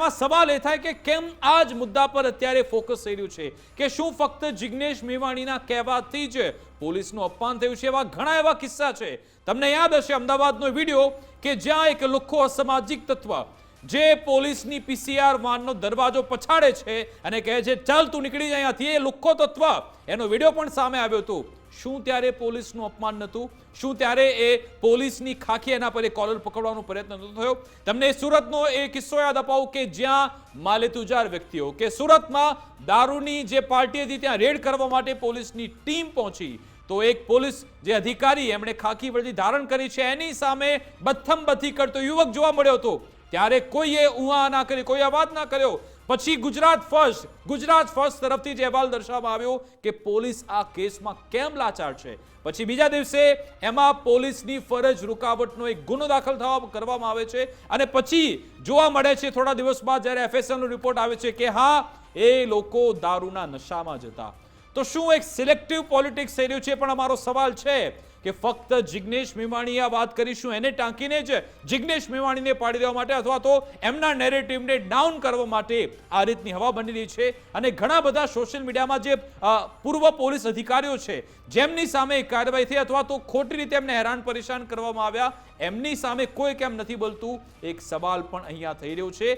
એમાં સવાલ એ થાય કે કેમ આ જ મુદ્દા પર અત્યારે ફોકસ થઈ રહ્યું છે? કે શું ફક્ત જિગ્નેશ મેવાણીના કહેવાથી જ પોલીસનું અપમાન થયું છે? એવા ઘણા એવા કિસ્સા છે. તમને યાદ હશે અમદાવાદનો વીડિયો કે જ્યાં એક લુખ્ખો અસામાજિક તત્વ જે પોલીસની પીસીઆર વાનનો દરવાજો પછાડે છે અને કહે છે, ચાલ તું નીકળી જાય અહીંયાથી. એ લુખ્ખો તત્વ, એનો વીડિયો પણ સામે આવ્યો હતો. શું ત્યારે પોલીસનું અપમાન નહોતું? શું ત્યારે એ પોલીસની ખાખી એના પર કોલર પકડવાનો પ્રયત્ન નહોતો થયો? તમને સુરતનો એ કિસ્સો યાદ અપાવું કે જ્યાં માલેતુજાર વ્યક્તિઓ, કે સુરતમાં દારૂની જે પાર્ટી હતી ત્યાં રેડ કરવા માટે પોલીસની ટીમ પહોંચી. તો એક પોલીસ જે અધિકારી એમણે ખાખી વર્દી ધારણ કરી છે, એની સામે બથમ બથી કરતો યુવક જોવા મળ્યો હતો. ત્યારે કોઈએ ઉહા ના કરી કોઈ અવાજ ના કર્યો. પછી ગુજરાત ફર્સ્ટ ગુજરાત ફર્સ્ટ તરફથી જે અહેવાલ દર્શાવવામાં આવ્યો કે પોલીસ આ કેસમાં કેમ લાચાર છે. પછી બીજા દિવસે એમાં પોલીસની ફરજ રૂકાવટનો એક ગુનો દાખલ થવા કરવામાં આવે છે અને પછી જોવા મળે છે થોડા દિવસ બાદ જ્યારે એફએસએલનો રિપોર્ટ આવે છે કે હા, એ લોકો દારૂના નશામાં જતા તો શું એક સિલેક્ટિવ પોલિટિક્સ થઈ રહ્યું છે? પણ અમારો સવાલ છે કે ફક્ત જિગ્નેશ મેવાણી આ વાત કરીશું, એને ટાંકીને જ જિગ્નેશ મેવાણીને પાડી દેવા માટે અથવા તો એમના નેરેટિવને ડાઉન કરવા માટે આ રીતની હવા બની રહી છે. અને ઘણા બધા સોશિયલ મીડિયામાં જે પૂર્વ પોલીસ અધિકારીઓ છે, જેમની સામે કાર્યવાહી થઈ અથવા તો ખોટી રીતે એમને હેરાન પરેશાન કરવામાં આવ્યા, એમની સામે કોઈ કેમ નથી બોલતું? એક સવાલ પણ અહીંયા થઈ રહ્યો છે.